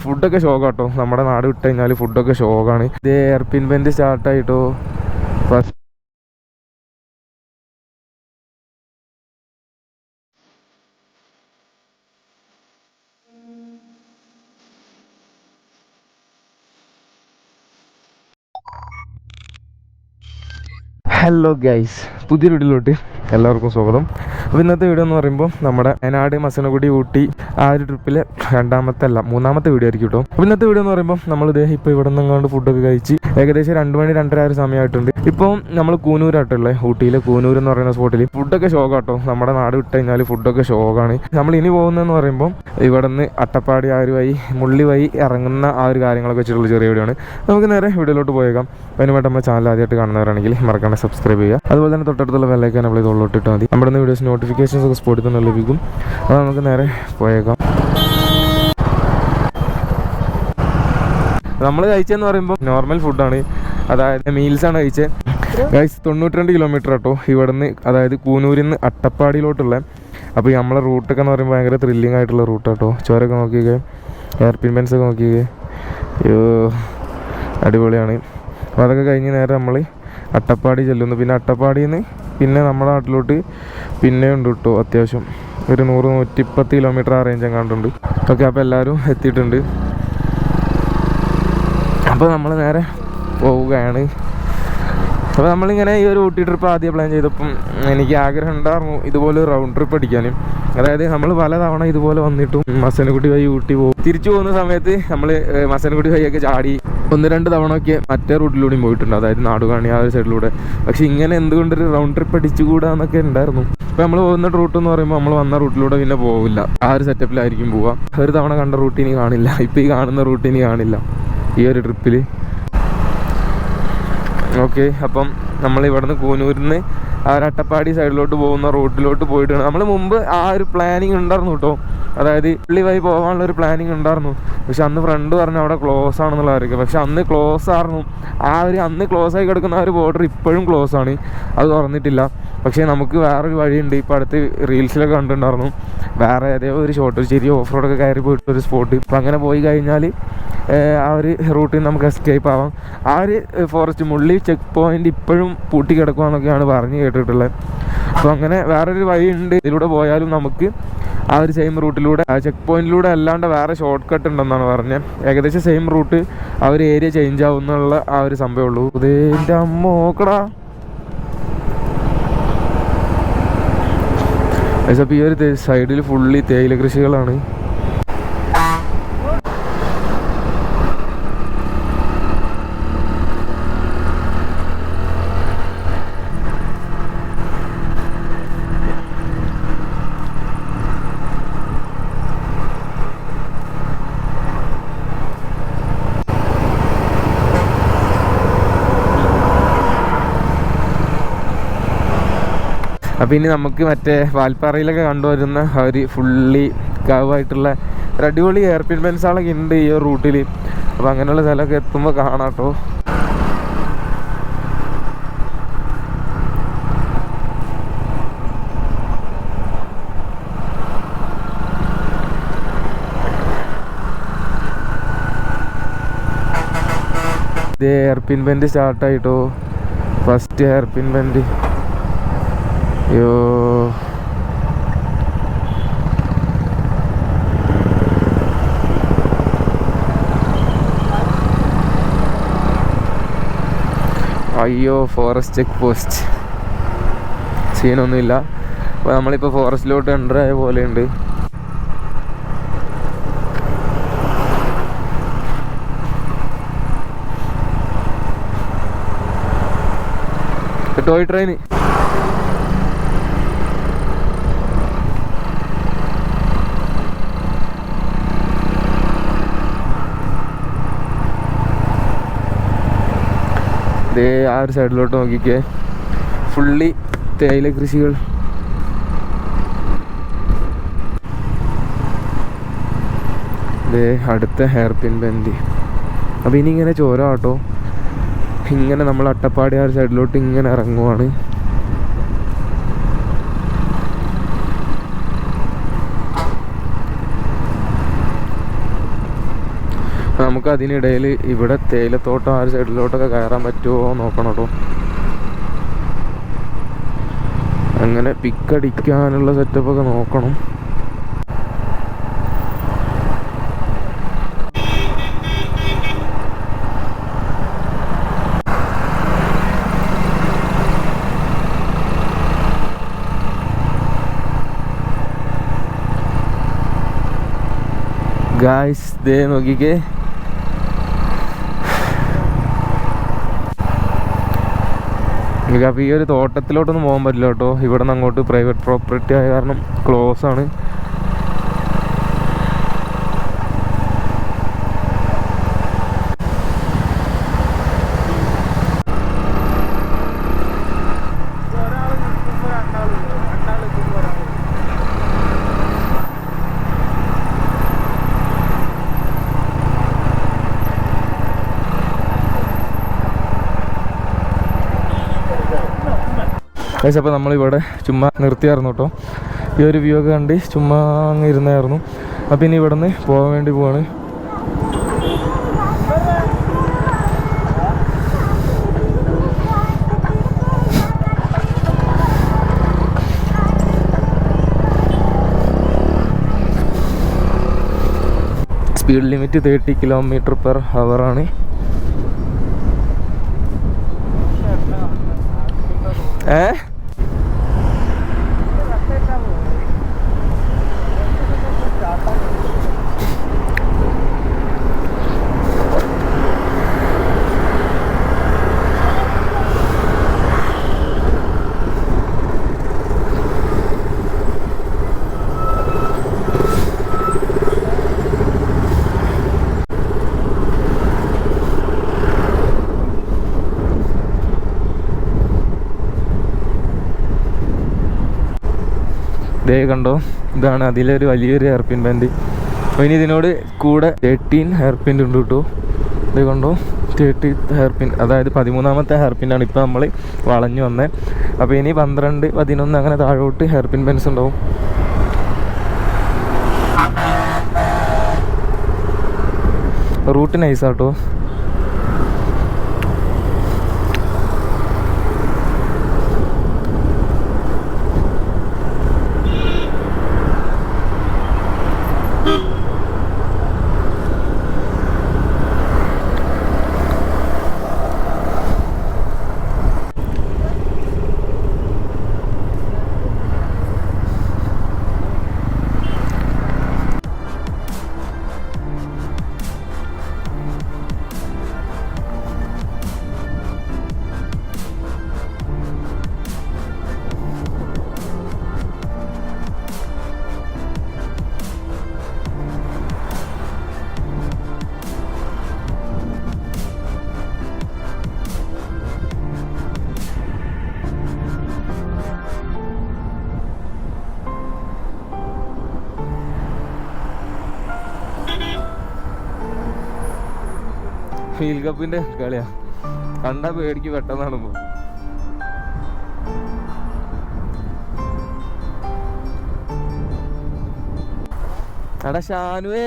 ഫുഡൊക്കെ ഷോക്കാട്ടോ നമ്മുടെ നാട് വിട്ട് കഴിഞ്ഞാൽ ഫുഡൊക്കെ ഷോക്കാണ് ഇത് എയർപിൻ ബെൻഡ് സ്റ്റാർട്ടായിട്ടോ ഫസ്റ്റ് ഹലോ ഗൈസ് പുതിയ വീഡിയോയിലോട്ട് എല്ലാവർക്കും സ്വാഗതം. അപ്പോൾ ഇന്നത്തെ വീഡിയോ എന്ന് പറയുമ്പോൾ നമ്മുടെ വയനാട് മസനഗുഡി ഊട്ടി ആ ഒരു ട്രിപ്പിലെ രണ്ടാമത്തെ അല്ല മൂന്നാമത്തെ വീഡിയോ ആയിരിക്കും കേട്ടോ അപ്പോൾ ഇന്നത്തെ വീഡിയോ എന്ന് പറയുമ്പോൾ നമ്മൾ ഇതേ ഇപ്പോൾ ഇവിടെ നിന്നങ്ങാണ്ട് ഫുഡൊക്കെ കഴിച്ച് ഏകദേശം രണ്ട് മണി രണ്ടര ഒരു സമയമായിട്ടുണ്ട്. ഇപ്പോൾ നമ്മൾ കൂനൂരായിട്ടുള്ളത് ഊട്ടിയിലെ കൂനൂർ എന്ന് പറയുന്ന സ്പോട്ടിൽ ഫുഡൊക്കെ ഷോക്ക് കേട്ടോ നമ്മുടെ നാട് വിട്ട് കഴിഞ്ഞാൽ ഫുഡൊക്കെ ഷോക്കാണ് നമ്മൾ ഇനി പോകുന്നതെന്ന് പറയുമ്പോൾ ഇവിടെ നിന്ന് അട്ടപ്പാടി ആ ഒരു വഴി മുള്ളി വഴി ഇറങ്ങുന്ന ആ ഒരു കാര്യങ്ങളൊക്കെ വെച്ചിട്ടുള്ള ചെറിയ വീഡിയോ ആണ്. നമുക്ക് നേരെ വീഡിയോയിലോട്ട് പോയേക്കാം. അതിന് വേണ്ടി നമ്മുടെ ചാനൽ ആദ്യമായിട്ട് കാണുന്നവരാണെങ്കിൽ മറക്കാണ്ട് സബ്സ്ക്രൈബ് ചെയ്യുക. അതുപോലെ തന്നെ തൊട്ടടുത്തുള്ള ബെല്ലൈക്കാൻ നമ്മൾ ഉള്ളോട്ടിട്ട് മതി. നമ്മുടെ വീഡിയോസ് നോട്ടിഫിക്കേഷൻസ് ഒക്കെ സ്പോട്ടിൽ തന്നെ ലഭിക്കും അത് നമുക്ക് നേരെ പോയേക്കാം. നമ്മൾ കഴിച്ചതെന്ന് പറയുമ്പോൾ നോർമൽ ഫുഡാണ് അതായത് മീൽസ് ആണ് കഴിച്ചത് ഗൈസ് തൊണ്ണൂറ്റിരണ്ട് കിലോമീറ്റർ കേട്ടോ ഇവിടുന്ന് അതായത് കൂനൂരിൽ നിന്ന് അട്ടപ്പാടിയിലോട്ടുള്ള അപ്പോൾ നമ്മളെ റൂട്ടൊക്കെ എന്ന് പറയുമ്പോൾ ഭയങ്കര ത്രില്ലിംഗ് ആയിട്ടുള്ള റൂട്ട് കേട്ടോ ചോരൊക്കെ നോക്കിയൊക്കെ എയർ പിൻപെൻസൊക്കെ അയ്യോ അടിപൊളിയാണ്. അപ്പോൾ അതൊക്കെ കഴിഞ്ഞ് നേരെ നമ്മൾ അട്ടപ്പാടി ചെല്ലുന്നു. പിന്നെ അട്ടപ്പാടിയിൽ നിന്ന് പിന്നെ നമ്മുടെ നാട്ടിലോട്ട് പിന്നെ ഉണ്ട് കേട്ടോ അത്യാവശ്യം. ഒരു നൂറ് നൂറ്റിപ്പത്ത് കിലോമീറ്റർ ആ റേഞ്ച് എങ്ങാണ്ടുണ്ട്. ഓക്കെ അപ്പോൾ എല്ലാവരും എത്തിയിട്ടുണ്ട്. അപ്പോൾ നമ്മൾ നേരെ പോവുകയാണ്. അപ്പോൾ നമ്മളിങ്ങനെ ഈ ഒരു ഊട്ടി ട്രിപ്പ് ആദ്യം പ്ലാൻ ചെയ്തപ്പം എനിക്ക് ആഗ്രഹം ഉണ്ടായിരുന്നു ഇതുപോലെ റൗണ്ട് ട്രിപ്പ് അടിക്കാനും. അതായത് നമ്മൾ പലതവണ ഇതുപോലെ വന്നിട്ടും മസനക്കുട്ടി വഴി ഊട്ടി പോകും. തിരിച്ചു പോകുന്ന സമയത്ത് നമ്മൾ മസനക്കുട്ടി വഴിയൊക്കെ ചാടി ഒന്ന് രണ്ട് തവണ ഒക്കെ മറ്റേ റൂട്ടിലൂടെയും പോയിട്ടുണ്ട്. അതായത് നാടുകാണി ആ ഒരു സൈഡിലൂടെ പക്ഷെ ഇങ്ങനെ എന്തുകൊണ്ടൊരു റൗണ്ട് ട്രിപ്പ് അടിച്ചുകൂടാന്നൊക്കെ ഉണ്ടായിരുന്നു. ഇപ്പം നമ്മൾ പോകുന്ന റൂട്ട് എന്ന് പറയുമ്പോൾ നമ്മൾ വന്ന റൂട്ടിലൂടെ പിന്നെ പോവില്ല. ആ ഒരു സെറ്റപ്പിലായിരിക്കും പോവുക. ഒരു തവണ കണ്ട റൂട്ടിനി കാണില്ല. ഇപ്പം ഈ കാണുന്ന റൂട്ടിനി കാണില്ല. ഈ ഒരു ട്രിപ്പിൽ ഓക്കെ അപ്പം നമ്മൾ ഇവിടുന്ന് കൂനൂരിൽ നിന്ന് ആ ഒരു അട്ടപ്പാടി സൈഡിലോട്ട് പോകുന്ന റൂട്ടിലോട്ട് പോയിട്ടാണ്. നമ്മൾ മുമ്പ് ആ ഒരു പ്ലാനിങ് ഉണ്ടായിരുന്നു കേട്ടോ അതായത് പുള്ളി വഴി പോകാനുള്ള ഒരു പ്ലാനിങ് ഉണ്ടായിരുന്നു. പക്ഷെ അന്ന് ഫ്രണ്ട് പറഞ്ഞു അവിടെ ക്ലോസ് ആണെന്നുള്ളതായിരിക്കും പക്ഷെ അന്ന് ക്ലോസ് ആയിരുന്നു. ആ ഒരു അന്ന് ക്ലോസ് ആയി കിടക്കുന്ന ആ ഒരു ബോർഡർ ഇപ്പോഴും ക്ലോസ് ആണ്. അത് തുറന്നിട്ടില്ല. പക്ഷേ നമുക്ക് വേറൊരു വഴിയുണ്ട്. ഇപ്പോൾ അടുത്ത് റീൽസിലൊക്കെ കണ്ടിട്ടുണ്ടായിരുന്നു. വേറെ ഏതോ ഒരു ഷോട്ട് ചെറിയ ഓഫ് റോഡൊക്കെ കയറി പോയിട്ട് ഒരു സ്പോട്ട് അപ്പം അങ്ങനെ പോയി കഴിഞ്ഞാൽ ആ ഒരു റൂട്ടിൽ നമുക്ക് എസ്കേപ്പ് ആവാം. ആ ഒരു ഫോറസ്റ്റ് മുള്ളി ചെക്ക് പോയിന്റ് ഇപ്പോഴും പൂട്ടി കിടക്കുകയാണെന്നൊക്കെയാണ് പറഞ്ഞ് കേട്ടിട്ടുള്ളത്. അപ്പോൾ അങ്ങനെ വേറൊരു വഴിയുണ്ട്. ഇതിലൂടെ പോയാലും നമുക്ക് ആ ഒരു സെയിം റൂട്ടിലൂടെ ആ ചെക്ക് പോയിന്റിലൂടെ അല്ലാണ്ട് വേറെ ഷോർട്ട് കട്ട് ഉണ്ടെന്നാണ് പറഞ്ഞത് ഏകദേശം സെയിം റൂട്ട് ആ ഒരു ഏരിയ ചേഞ്ച് ആവുന്നുള്ള ആ ഒരു സംഭവമുള്ളൂ ഇതേന്റെ അമ്മ അപ്പോൾ ഈ ഒരു സൈഡിൽ ഫുള്ളി തേയില കൃഷികളാണ്. അപ്പോൾ ഇനി നമുക്ക് മറ്റേ വാൽപ്പാറയിലൊക്കെ കണ്ടുവരുന്ന ഒരു ഫുള്ളി കാവായിട്ടുള്ള ഒരു അടിപൊളി എയർപിൻ പെൻസാളൊക്കെ ഉണ്ട് ഈ റൂട്ടിൽ അപ്പോൾ അങ്ങനെയുള്ള സ്ഥലമൊക്കെ എത്തുമ്പോൾ കാണാം കേട്ടോ ഇത് എയർപിൻ ബെൻഡ് സ്റ്റാർട്ടായിട്ടോ ഫസ്റ്റ് എയർപിൻ ബെൻഡ് അയ്യോ അയ്യോ ഫോറസ്റ്റ് ചെക്ക് പോസ്റ്റ് സീനൊന്നുമില്ല. അപ്പോൾ നമ്മളിപ്പോൾ ഫോറസ്റ്റിലോട്ട് എന്റർ ആയ പോലെയുണ്ട്. ടോയ് ട്രെയിൻ ദേ ആ ഒരു സൈഡിലോട്ട് നോക്കിക്കേ. ഫുള്ളി തേയില കൃഷികൾ. ദേ അടുത്ത ഹെയർ പിൻ ബന്തി. അപ്പോൾ ഇനി ഇങ്ങനെ ചോര കേട്ടോ ഇങ്ങനെ നമ്മൾ അട്ടപ്പാടി ആ ഒരു സൈഡിലോട്ട് ഇങ്ങനെ ഇറങ്ങുവാണ്. നമുക്ക് അതിനിടയിൽ ഇവിടെ തേയിലത്തോട്ടം ആ ഒരു സൈഡിലോട്ടൊക്കെ കയറാൻ പറ്റുമോ നോക്കണം കേട്ടോ. അങ്ങനെ പിക്കടിക്കാനുള്ള സെറ്റപ്പൊക്കെ നോക്കണം. ഗായ്സ് ദേ നോക്കിക്കേ. നിങ്ങൾക്ക് അപ്പോൾ ഈ ഒരു തോട്ടത്തിലോട്ടൊന്നും പോകാൻ പറ്റില്ല കേട്ടോ. ഇവിടെ നിന്ന് അങ്ങോട്ട് പ്രൈവറ്റ് പ്രോപ്പർട്ടി ആയ കാരണം ക്ലോസ് ആണ്. അപ്പോൾ നമ്മളിവിടെ ചുമ്മാ നിർത്തിയായിരുന്നു കേട്ടോ ഈ ഒരു വ്യൂ ഒക്കെ കണ്ട് ചുമ്മാ അങ്ങ് ഇരുന്നായിരുന്നു. അപ്പം ഇനി ഇവിടെ നിന്ന് പോകാൻ വേണ്ടി പോവാണ്. Speed limit thirty kilometre per ആണ്. ഏ? ദേ കണ്ടോ? ഇതാണ് അതിലൊരു വലിയൊരു ഹെയർ പിൻ ബാൻഡ് അപ്പോൾ ഇനി ഇതിനോട് കൂടെ തേർട്ടീൻ ഹെയർ പിൻ ഉണ്ട് കേട്ടോ ഇത് കണ്ടോ? തേർട്ടി ഹെയർ പിൻ അതായത് പതിമൂന്നാമത്തെ ഹെയർ പിന്നാണ് ഇപ്പോൾ നമ്മൾ വളഞ്ഞു വന്നത് അപ്പോൾ ഇനി പന്ത്രണ്ട് പതിനൊന്ന് അങ്ങനെ താഴോട്ട് ഹെയർ പിൻ പെൻസ് ഉണ്ടാവും റൂട്ട് നൈസാട്ടോ ഫീൽ കപ്പിന്റെ കളിയാ. കണ്ട പേടിക്ക് പെട്ടെന്നാണ് പോ. എടാ ഷാനുവേ.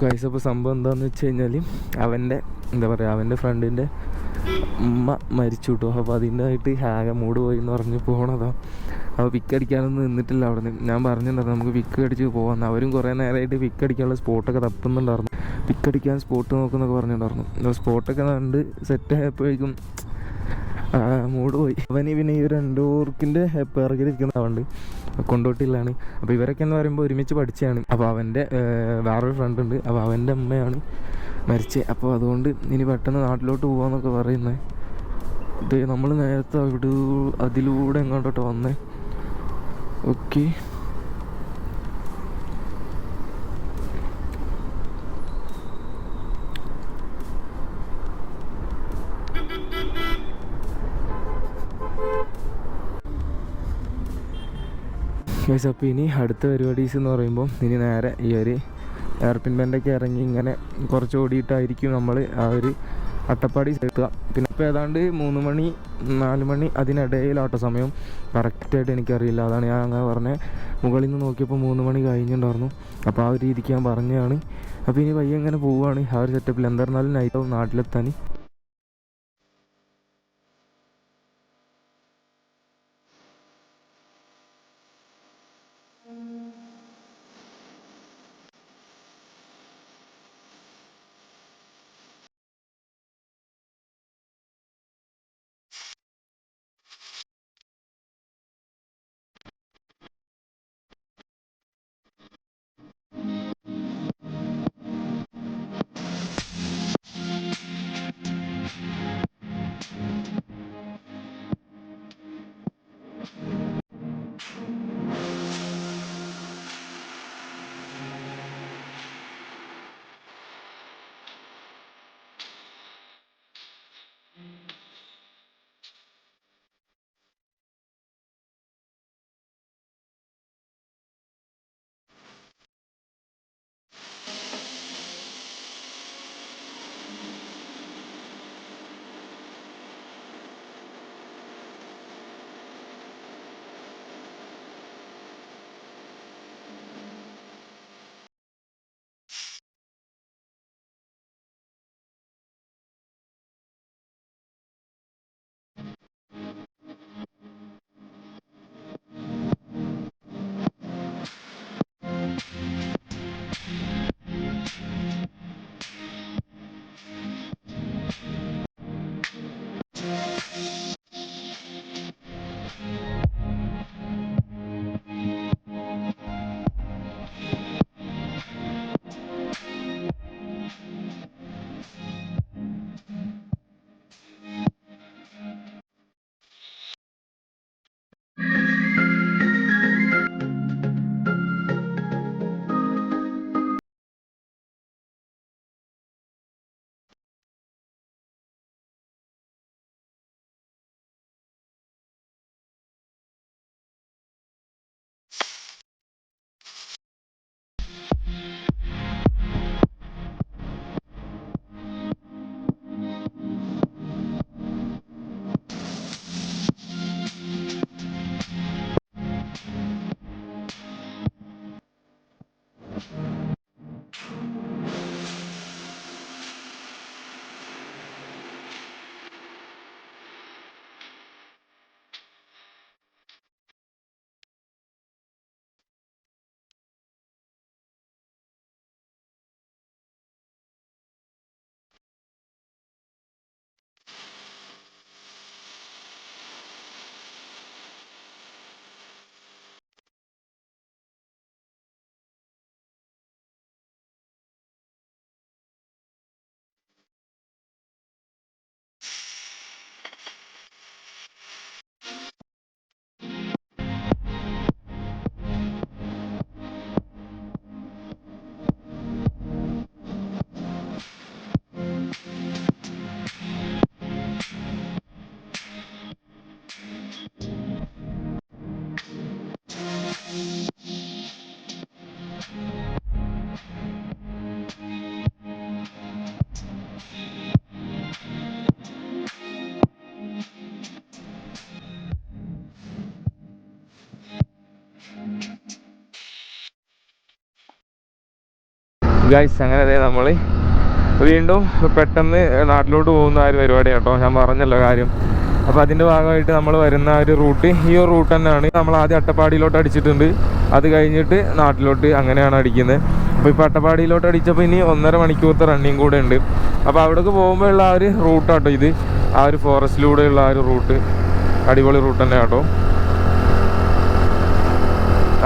ഗൈസ് അപ്പോൾ സംഭവം എന്താന്ന് വെച്ച് കഴിഞ്ഞാൽ അവന്റെ എന്താ പറയുക അവന്റെ ഫ്രണ്ടിന്റെ ഉമ്മ മരിച്ചു കേട്ടോ അപ്പോൾ അതിന്റെ ആയിട്ട് ഹാഗ മൂഡ് പോയി എന്ന് പറഞ്ഞ് പോണതാ. അപ്പോൾ വിക്ക് അടിക്കാനൊന്നും നിന്നിട്ടില്ല അവിടെ നിന്ന് ഞാൻ പറഞ്ഞിട്ടുണ്ടായിരുന്നു നമുക്ക് വിക്ക് അടിച്ച് പോകാമെന്ന് അവരും കുറേ നേരമായിട്ട് വിക്ക് അടിക്കാനുള്ള സ്പോട്ടൊക്കെ തപ്പുന്നുണ്ടായിരുന്നു. വിക്ക് അടിക്കാൻ സ്പോട്ട് നോക്കുന്നൊക്കെ പറഞ്ഞിട്ടുണ്ടായിരുന്നു. സ്പോട്ടൊക്കെ കണ്ട് സെറ്റ് ആയപ്പോഴേക്കും മൂഡ് പോയി. അവന് പിന്നെ ഈ ഒരു രണ്ടൂർക്കിന്റെ പിറകിലിരിക്കുന്ന അവണ്ട് കൊണ്ടോട്ടില്ലാണ് അപ്പോൾ ഇവരൊക്കെ എന്ന് പറയുമ്പോൾ ഒരുമിച്ച് പഠിച്ചതാണ്. അപ്പോൾ അവന്റെ വേറൊരു ഫ്രണ്ട് ഉണ്ട്. അപ്പോൾ അവന്റെ അമ്മയാണ് മരിച്ചത് അപ്പോൾ അതുകൊണ്ട് ഇനി പെട്ടെന്ന് നാട്ടിലോട്ട് പോകാമെന്നൊക്കെ പറയുന്നത് ഇത് നമ്മൾ നേരത്തെ അവിടെ അതിലൂടെ എങ്ങോട്ടോട്ട് വന്നേ? ഓക്കെ ഗൈസ് അപ്പോൾ ഇനി അടുത്ത പരിപാടീസ് എന്ന് പറയുമ്പോൾ ഇനി നേരെ ഈ ഒരു എയർപിൻ ബാൻഡൊക്കെ ഇറങ്ങി ഇങ്ങനെ കുറച്ച് ഓടിയിട്ടായിരിക്കും നമ്മൾ ആ ഒരു അട്ടപ്പാടി എത്തുക പിന്നെ ഇപ്പോൾ ഏതാണ്ട് മൂന്ന് മണി നാല് മണി അതിനിടയിലാട്ടോ സമയം. കറക്റ്റായിട്ട് എനിക്കറിയില്ല. അതാണ് ഞാൻ അങ്ങനെ പറഞ്ഞത് മുകളിൽ നിന്ന് നോക്കിയപ്പോൾ മൂന്ന് മണി കഴിഞ്ഞിട്ടുണ്ടായിരുന്നു. അപ്പോൾ ആ ഒരു രീതിക്ക് ഞാൻ പറഞ്ഞതാണ്. അപ്പോൾ ഇനി പയ്യെ എങ്ങനെ പോവുകയാണ്. ആ ഒരു സെറ്റപ്പിൽ എന്തായിരുന്നാലും നൈറ്റാവും നാട്ടിലെത്താൻ. ഗൈസ് അങ്ങനെ അതെ നമ്മൾ വീണ്ടും പെട്ടെന്ന് നാട്ടിലോട്ട് പോകുന്ന ഒരു പരിപാടി കേട്ടോ. ഞാൻ പറഞ്ഞല്ലോ കാര്യം. അപ്പോൾ അതിന്റെ ഭാഗമായിട്ട് നമ്മൾ വരുന്ന ഒരു റൂട്ട് ഈ ഒരു റൂട്ട് തന്നെയാണ് നമ്മൾ ആദ്യം അട്ടപ്പാടിയിലോട്ട് അടിച്ചിട്ടുണ്ട്. അത് കഴിഞ്ഞിട്ട് നാട്ടിലോട്ട് അങ്ങനെയാണ് അടിക്കുന്നത് അപ്പോൾ ഇപ്പോൾ അട്ടപ്പാടിയിലോട്ട് അടിച്ചപ്പോൾ ഇനി ഒന്നര മണിക്കൂർത്തെ റണ്ണിങ് കൂടെ ഉണ്ട്. അപ്പോൾ അവിടേക്ക് പോകുമ്പോൾ ഉള്ള ആ ഒരു റൂട്ടാട്ടോ ഇത്. ആ ഒരു ഫോറസ്റ്റിലൂടെയുള്ള ആ ഒരു റൂട്ട്. അടിപൊളി റൂട്ട് തന്നെ കേട്ടോ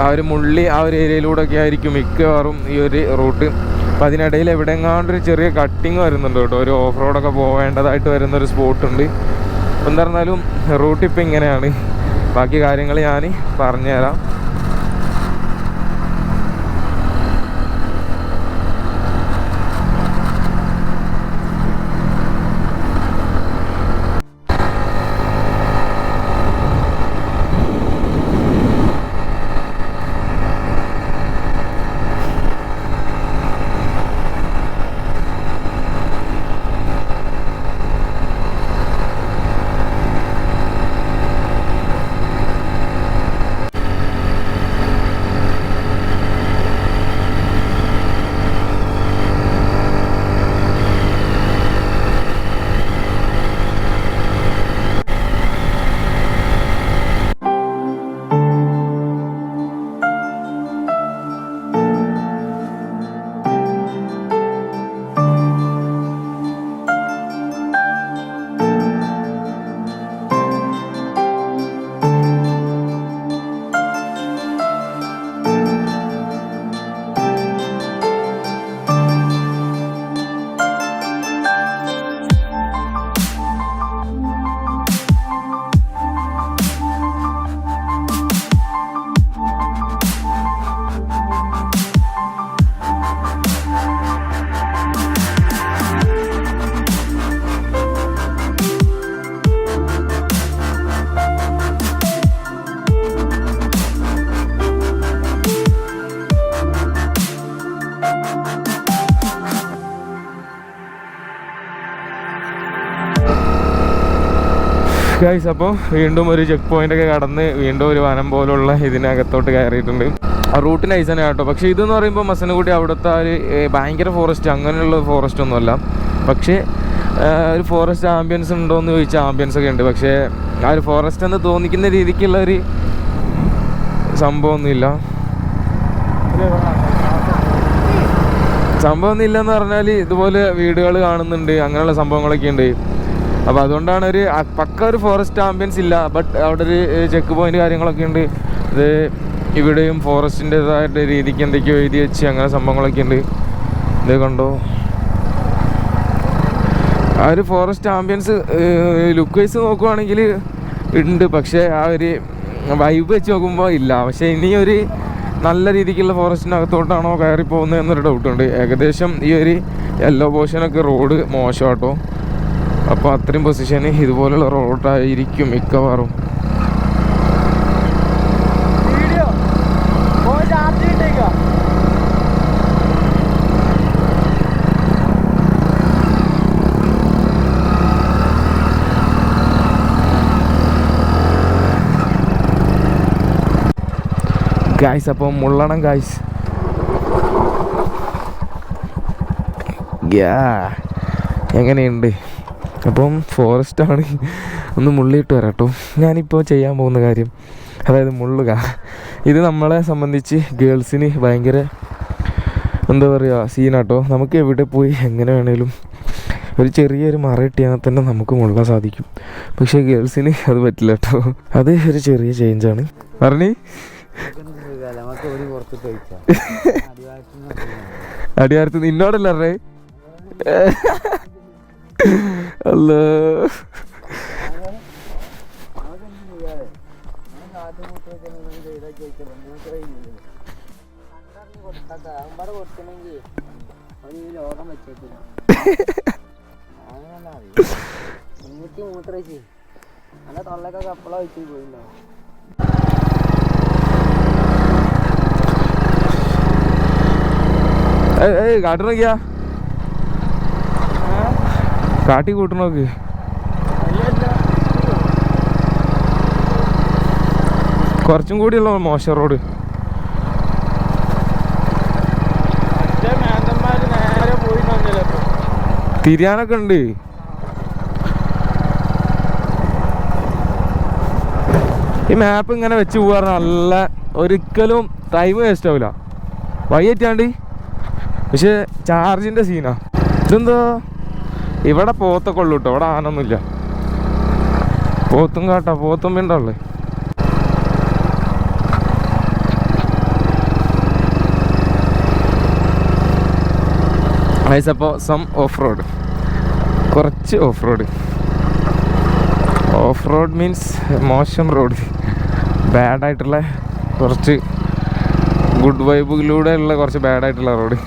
ആ ഒരു മുള്ളി ആ ഒരു ഏരിയയിലൂടെ ഒക്കെ ആയിരിക്കും മിക്കവാറും ഈ ഒരു റൂട്ട്. അപ്പം അതിനിടയിൽ എവിടെയെങ്ങാണ്ടൊരു ചെറിയ കട്ടിങ് വരുന്നുണ്ട് കേട്ടോ. ഒരു ഓഫ് റോഡൊക്കെ പോവേണ്ടതായിട്ട് വരുന്ന ഒരു സ്പോട്ട് ഉണ്ട്. എന്താ പറഞ്ഞാലും റൂട്ട് ഇപ്പം ഇങ്ങനെയാണ്. ബാക്കി കാര്യങ്ങൾ ഞാൻ പറഞ്ഞുതരാം. ഗൈസ് അപ്പോൾ വീണ്ടും ഒരു ചെക്ക് പോയിന്റ് ഒക്കെ കടന്ന് വീണ്ടും ഒരു വനം പോലുള്ള ഇതിനകത്തോട്ട് കയറിയിട്ടുണ്ട്. റൂട്ട് നൈസ് തന്നെ കേട്ടോ പക്ഷേ ഇതെന്ന് പറയുമ്പോൾ മസനഗുഡി അവിടുത്തെ ഒരു ഭയങ്കര ഫോറസ്റ്റ് അങ്ങനെയുള്ള ഫോറസ്റ്റ് ഒന്നുമല്ല. പക്ഷേ ഒരു ഫോറസ്റ്റ് ആംബിയൻസ് ഉണ്ടോ എന്ന് ചോദിച്ചാൽ ആംബിയൻസ് ഒക്കെ ഉണ്ട്. പക്ഷേ ആ ഒരു ഫോറസ്റ്റ് എന്ന് തോന്നിക്കുന്ന രീതിക്കുള്ള ഒരു സംഭവമൊന്നുമില്ല. സംഭവമൊന്നുമില്ല ഇല്ലെന്ന് പറഞ്ഞാൽ ഇതുപോലെ വീടുകൾ കാണുന്നുണ്ട്. അങ്ങനെയുള്ള സംഭവങ്ങളൊക്കെ ഉണ്ട് അപ്പോൾ അതുകൊണ്ടാണ് ഒരു പക്ക ഒരു ഫോറസ്റ്റ് ആംബിയൻസ് ഇല്ല. ബട്ട് അവിടെ ഒരു ചെക്ക് പോയിന്റ് കാര്യങ്ങളൊക്കെ ഉണ്ട്. ഇത് ഇവിടെയും ഫോറസ്റ്റിന്റെതായിട്ട് രീതിക്ക് എന്തൊക്കെയോ എഴുതി വെച്ച് അങ്ങനെ സംഭവങ്ങളൊക്കെ ഉണ്ട്. ഇത് കണ്ടോ? ആ ഒരു ഫോറസ്റ്റ് ആംബിയൻസ് ലുക്ക് വൈസ് നോക്കുവാണെങ്കിൽ ഉണ്ട്. പക്ഷേ ആ ഒരു വൈബ് വെച്ച് നോക്കുമ്പോൾ ഇല്ല. പക്ഷേ ഇനിയൊരു നല്ല രീതിക്കുള്ള ഫോറസ്റ്റിനകത്തോട്ടാണോ കയറി പോകുന്നത് എന്നൊരു ഡൗട്ടുണ്ട് ഏകദേശം ഈ ഒരു യെല്ലോ പോർഷനൊക്കെ റോഡ് മോശമാട്ടോ. അപ്പോൾ അത്രയും പൊസിഷന് ഇതുപോലുള്ള റോഡായിരിക്കും മിക്കവാറും. ഗായ്സ് അപ്പോൾ മുള്ളണം ഗായ്സ് ഗ്യാ എങ്ങനെയുണ്ട്? അപ്പം ഫോറസ്റ്റാണ് ഒന്ന് മുള്ളിയിട്ട് വരാം കേട്ടോ. ഞാനിപ്പോൾ ചെയ്യാൻ പോകുന്ന കാര്യം അതായത് മുള്ളുക. ഇത് നമ്മളെ സംബന്ധിച്ച് ഗേൾസിന് ഭയങ്കര എന്താ പറയുക സീനാട്ടോ നമുക്ക് എവിടെ പോയി എങ്ങനെ വേണേലും ഒരു ചെറിയൊരു മറ കിട്ടിയാൽ തന്നെ നമുക്ക് മുള്ളാൻ സാധിക്കും. പക്ഷേ ഗേൾസിന് അത് പറ്റില്ല കേട്ടോ. അത് ഒരു ചെറിയ ചേഞ്ചാണ് പറഞ്ഞേ അടിയാരത്ത് നിന്നോടല്ല അല്ല. തൊള്ളക്കൊക്കെ അപ്പളാ വെച്ച് പോയിണ്ടാവും ഏയ് ഏയ് കാട്ടി നോക്കിയാ കാട്ടി കൂട്ടണോക്ക് കുറച്ചും ഉള്ള മോശം റോഡ്. തിരിയാനൊക്കെ ഉണ്ട്. ഈ മാപ്പ് ഇങ്ങനെ വെച്ച് പോകാറ് നല്ല ഒരിക്കലും ടൈം വേസ്റ്റ് ആവില്ല വൈകിട്ടാണ്ട് പക്ഷെ ചാർജിന്റെ സീനാ ഇതെന്തോ? ഇവിടെ പോത്തൊക്കെ ഉള്ളു കേട്ടോ ഇവിടെ ആനൊന്നുമില്ല. പോത്തും കാട്ടാ പോത്തും ഉള്ളേ. അപ്പോൾ സം ഓഫ് റോഡ് കുറച്ച് off road off road means മോശം റോഡ് ബാഡായിട്ടുള്ള കുറച്ച് ഗുഡ് വൈബിലൂടെ ഉള്ള കുറച്ച് ബാഡായിട്ടുള്ള റോഡ്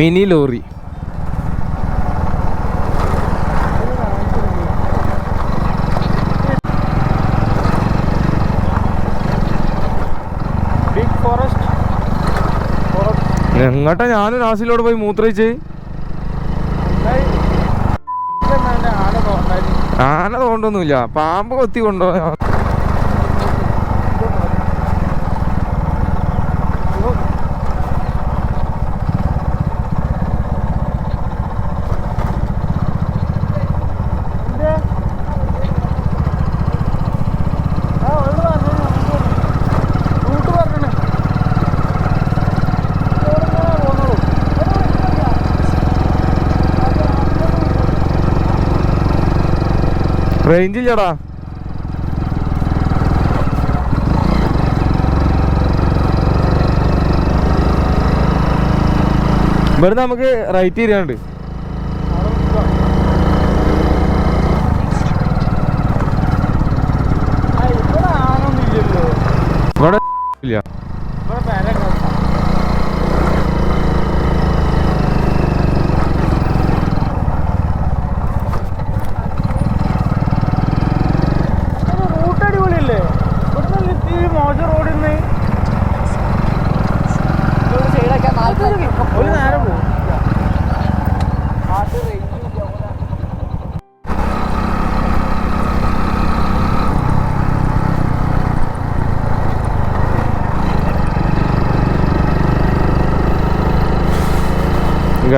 മിനി ലോറി. എങ്ങോട്ടാ ഞാനും നാസിലോട് പോയി മൂത്രയിച്ച് ആന തോണ്ടൊന്നുമില്ല. പാമ്പ് കൊത്തി കൊണ്ടോ റേഞ്ച് ഇല്ലടാ ഇവിടുന്ന് നമുക്ക് റൈറ്റ് തിരിയാണ്ട് ഇവിടെ ഇല്ല.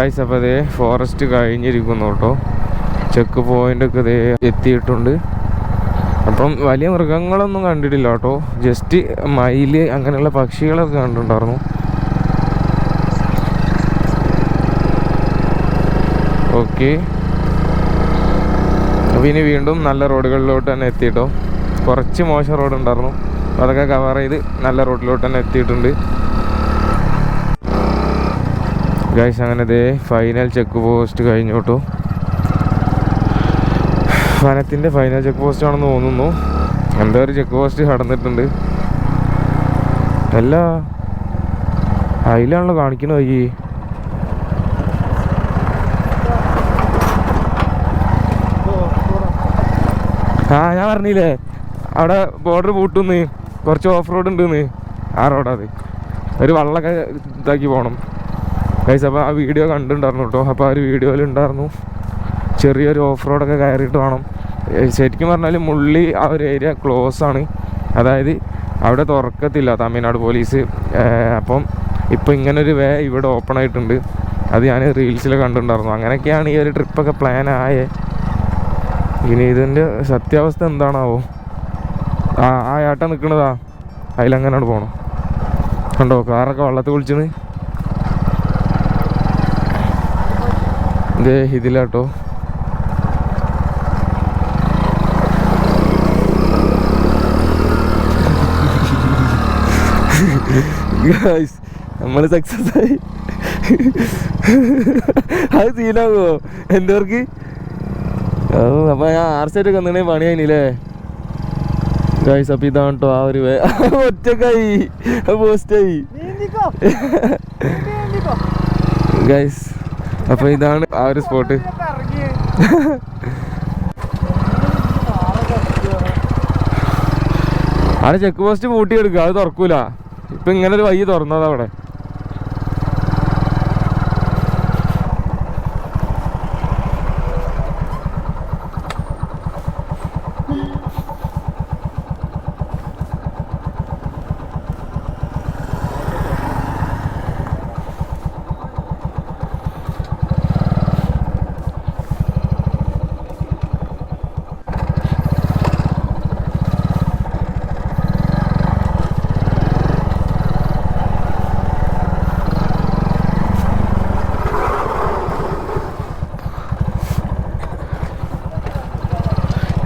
ഗായ്സ് അപ്പോൾ അതേ ഫോറസ്റ്റ് കഴിഞ്ഞിരിക്കുന്നു കേട്ടോ. ചെക്ക് പോയിന്റൊക്കെ ഇതേ എത്തിയിട്ടുണ്ട്. അപ്പം വലിയ മൃഗങ്ങളൊന്നും കണ്ടിട്ടില്ല കേട്ടോ. ജസ്റ്റ് മയിൽ അങ്ങനെയുള്ള പക്ഷികളൊക്കെ കണ്ടിട്ടുണ്ടായിരുന്നു. ഓക്കെ അപ്പോൾ ഇനി വീണ്ടും നല്ല റോഡുകളിലോട്ട് തന്നെ എത്തിയിട്ടോ കുറച്ച് മോശം റോഡ് ഉണ്ടായിരുന്നു അതൊക്കെ കവർ ചെയ്ത് നല്ല റോഡിലോട്ട് തന്നെ എത്തിയിട്ടുണ്ട്. ഗൈസ് അങ്ങനെ ദേ ഫൈനൽ ചെക്ക് പോസ്റ്റ് കഴിഞ്ഞു കേട്ടോ. വനത്തിന്റെ ഫൈനൽ ചെക്ക് പോസ്റ്റ് ആണെന്ന് തോന്നുന്നു. എന്താ ഒരു ചെക്ക് പോസ്റ്റ് കടന്നിട്ടുണ്ട് അല്ല അതിലാണല്ലോ കാണിക്കണത് ഈ. ആ ഞാൻ പറഞ്ഞില്ലേ അവിടെ ബോർഡർ പൂട്ടുന്ന് കുറച്ച് ഓഫ് റോഡ് ഉണ്ടെന്ന്. ആ റോഡാ അത്. ഒരു വള്ളമൊക്കെ ഇതാക്കി പോകണം ഗൈസ് അപ്പോൾ ആ വീഡിയോ കണ്ടിട്ടുണ്ടായിരുന്നു കേട്ടോ അപ്പോൾ ആ ഒരു വീഡിയോയിൽ ഉണ്ടായിരുന്നു. ചെറിയൊരു ഓഫ് റോഡൊക്കെ കയറിയിട്ട് വേണം. ശരിക്കും പറഞ്ഞാൽ മുള്ളി ആ ഒരു ഏരിയ ക്ലോസ് ആണ്. അതായത് അവിടെ തുറക്കത്തില്ല തമിഴ്നാട് പോലീസ് അപ്പം ഇപ്പോൾ ഇങ്ങനൊരു വേ ഇവിടെ ഓപ്പൺ ആയിട്ടുണ്ട്. അത് ഞാൻ റീൽസിൽ കണ്ടിട്ടുണ്ടായിരുന്നു. അങ്ങനെയൊക്കെയാണ് ഈ ഒരു ട്രിപ്പൊക്കെ പ്ലാൻ ആയേ. ഇനി ഇതിന്റെ സത്യാവസ്ഥ എന്താണാവോ? ആ ആ ഏട്ടൻ നിൽക്കണതാ അതിലങ്ങനെയാണ് പോകണം കണ്ടോ? കാറൊക്കെ വള്ളത്തിൽ കുളിച്ചിന്. ഇതേ ഇതിലാട്ടോ. ഗായ്സ് നമ്മൾ സക്സസ് ആയി. അത് സീനാകുമോ എന്തോർക്ക്? ഓ അപ്പൊ ഞാൻ ആർ സൈഡ് വന്നിട്ടേ പണി കഴിഞ്ഞില്ലേ? ഗായ്സ് അപ്പൊ ഇതാണ് കേട്ടോ ആ ഒരു ഒറ്റക്കായി. പോസ്റ്റായി നീന്തിക്കോ. നീന്തി നീന്തിക്കോ ഗൈസ് അപ്പൊ ഇതാണ് ആ ഒരു സ്പോട്ട് ആ ചെക്ക് പോസ്റ്റ് പൂട്ടിയെടുക്കുക അത് തുറക്കൂല. ഇപ്പൊ ഇങ്ങനെ ഒരു വഴി തുറന്നതാ അവിടെ.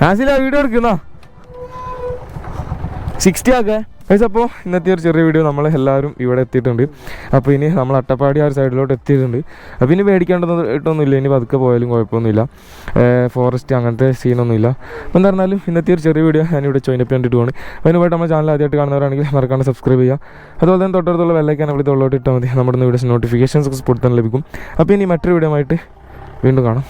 ആസില വീഡിയോ എടുക്കുന്ന? സിക്സ്റ്റി ആക്കേ. ഗൈസ് അപ്പോൾ ഇന്നത്തെ ഒരു ചെറിയ വീഡിയോ നമ്മൾ എല്ലാവരും ഇവിടെ എത്തിയിട്ടുണ്ട്. അപ്പോൾ ഇനി നമ്മൾ അട്ടപ്പാടി ആ ഒരു സൈഡിലോട്ട് എത്തിയിട്ടുണ്ട്. അപ്പോൾ ഇനി പേടിക്കേണ്ടതൊന്നുമില്ല ഇനി പതുക്കെ പോയാലും കുഴപ്പമൊന്നുമില്ല. ഫോറസ്റ്റ് അങ്ങനത്തെ സീനൊന്നുമില്ല അപ്പോൾ പറഞ്ഞാലും ഇന്നത്തെ ഒരു ചെറിയ വീഡിയോ ഞാനിവിടെ ചോയിനപ്പ് കണ്ടിട്ട് പോകണം പോയിട്ട് നമ്മുടെ ചാനൽ ആദ്യമായിട്ട് കാണുന്നവരാണെങ്കിൽ മറക്കാണ്ട് സബ്സ്ക്രൈബ് ചെയ്യുക. അതുപോലെ തന്നെ തൊട്ടടുത്തുള്ള വെള്ളയ്ക്കാൻ അവിടെ തൊള്ളോട്ട് ഇട്ടാൽ മതി. നമ്മുടെ വീഡിയോസ് നോട്ടിഫിക്കേഷൻസ് തന്നെ ലഭിക്കും. അപ്പോൾ ഇനി മറ്റൊരു വീഡിയോ ആയിട്ട് വീണ്ടും കാണാം.